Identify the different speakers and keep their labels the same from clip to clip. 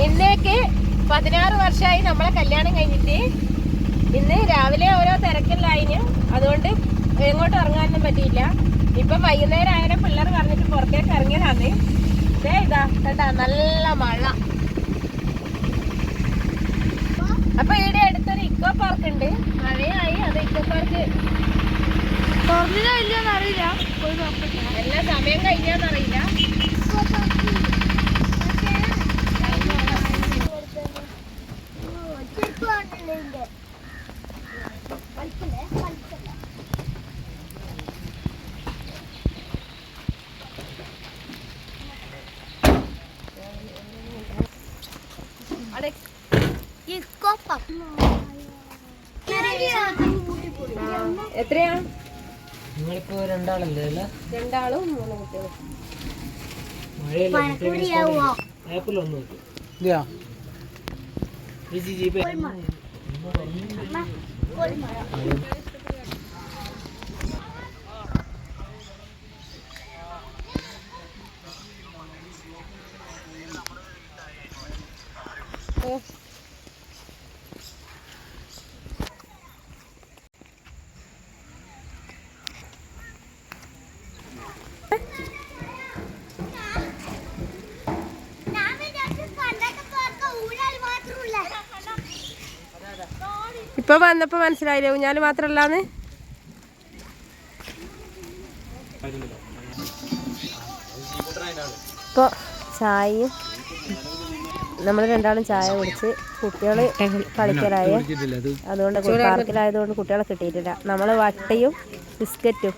Speaker 1: ഞങ്ങൾക്ക് പതിനാറ് വർഷമായി നമ്മളെ കല്യാണം കഴിഞ്ഞിട്ട്. ഇന്ന് രാവിലെ ഓരോ തിരക്കിലായിന്. അതുകൊണ്ട് എങ്ങോട്ട് ഇറങ്ങാനൊന്നും പറ്റിയില്ല. ഇപ്പൊ വൈകുന്നേരം ആയാലും പിള്ളേർ പറഞ്ഞിട്ട് പുറത്തേക്ക് ഇറങ്ങിയതാന്ന് ദേ ഇതാ കേട്ടാ നല്ല മഴ. അപ്പൊ ഇവിടെ അടുത്തൊരു ഇക്കോ പാർക്ക് ഉണ്ട്. മഴയായി അത് ഇക്കോ പാർക്ക്.
Speaker 2: തുറന്നില്ല ഇല്ലെന്നറിയില്ല
Speaker 1: എല്ലാ സമയം കഴിഞ്ഞാന്നറിയില്ല. എത്രയാ?
Speaker 3: നിങ്ങളിപ്പോ രണ്ടാളല്ലേ അല്ലേ?
Speaker 1: രണ്ടാളും മൂന്ന് കുട്ടികളും.
Speaker 3: ആപ്പിൾ ഒന്ന് നോക്കും.
Speaker 4: ഇല്ല
Speaker 1: ഇപ്പൊ വന്നപ്പോ മനസ്സിലായില്ലേ? ഊഞ്ഞാൽ മാത്രല്ലാന്ന് ഇപ്പൊ ചായയും നമ്മൾ രണ്ടാളും ചായ കുടിച്ച് കുട്ടികൾ കളിക്കലായ. അതുകൊണ്ട് പാർക്കിലായതുകൊണ്ട് കുട്ടികളെ കിട്ടിയിട്ടില്ല. നമ്മൾ വട്ടയും ബിസ്ക്കറ്റും.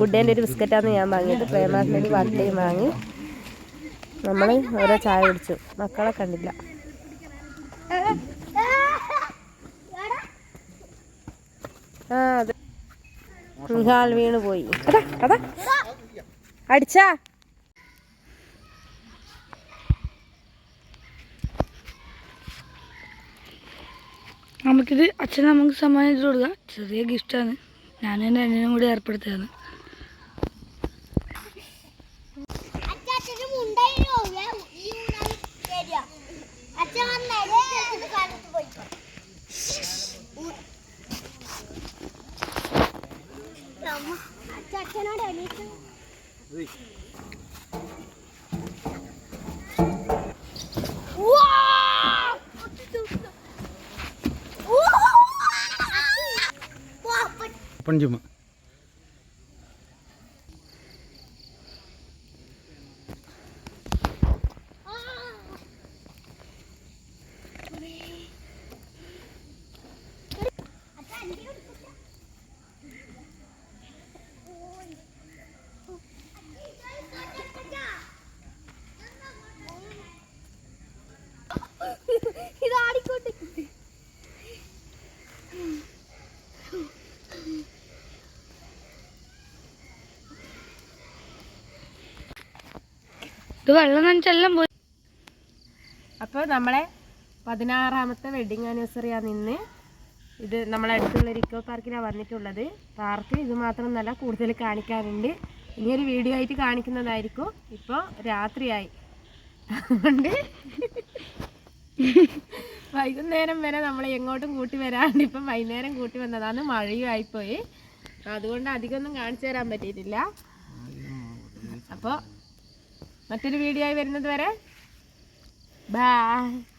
Speaker 1: ഗുഡേന്റെ ഒരു ബിസ്ക്കറ്റാണ് ഞാൻ വാങ്ങിയത്. പ്രേമാസിന്റെ ഒരു വട്ടയും വാങ്ങി. നമ്മൾ ഓരോ ചായ കുടിച്ചു. മക്കളെ കണ്ടില്ല. ആ അതെ വീണ് പോയി. അതാ അതാ അടിച്ചാ.
Speaker 2: നമുക്കിത് അച്ഛൻ നമുക്ക് സമ്മാനിച്ചു കൊടുക്കാം. ചെറിയ ഗിഫ്റ്റാണ് ഞാനും എന്റെ അനിയനും കൂടി ഏർപ്പെടുത്തിയതാണ്.
Speaker 5: അച്ഛനോട്
Speaker 4: പഞ്ചുമ
Speaker 5: ഇത്
Speaker 2: ഇത് വെള്ളം നനച്ചെല്ലാം പോയി.
Speaker 1: അപ്പോൾ നമ്മളെ പതിനാറാമത്തെ വെഡിങ് ആനിവേഴ്സറിയാണ് ഇന്ന് ഇത് നമ്മളെ അടുത്തുള്ള ഇക്കോ പാർക്കിലാണ് വന്നിട്ടുള്ളത്. പാർക്ക് ഇത് മാത്രം നല്ല കൂടുതൽ കാണിക്കാനുണ്ട്. ഇനിയൊരു വീഡിയോ ആയിട്ട് കാണിക്കുന്നതായിരിക്കും. ഇപ്പോൾ രാത്രിയായി. അതുകൊണ്ട് വൈകുന്നേരം വരെ നമ്മൾ എങ്ങോട്ടും കൂട്ടി വരാണ്ട് ഇപ്പം വൈകുന്നേരം കൂട്ടി വന്നതാണ്. മഴയും ആയിപ്പോയി. അതുകൊണ്ട് അധികമൊന്നും കാണിച്ചു തരാൻ പറ്റിയിട്ടില്ല. അപ്പോൾ മറ്റൊരു വീഡിയോ ആയി വരുന്നത് വരെ. ബൈ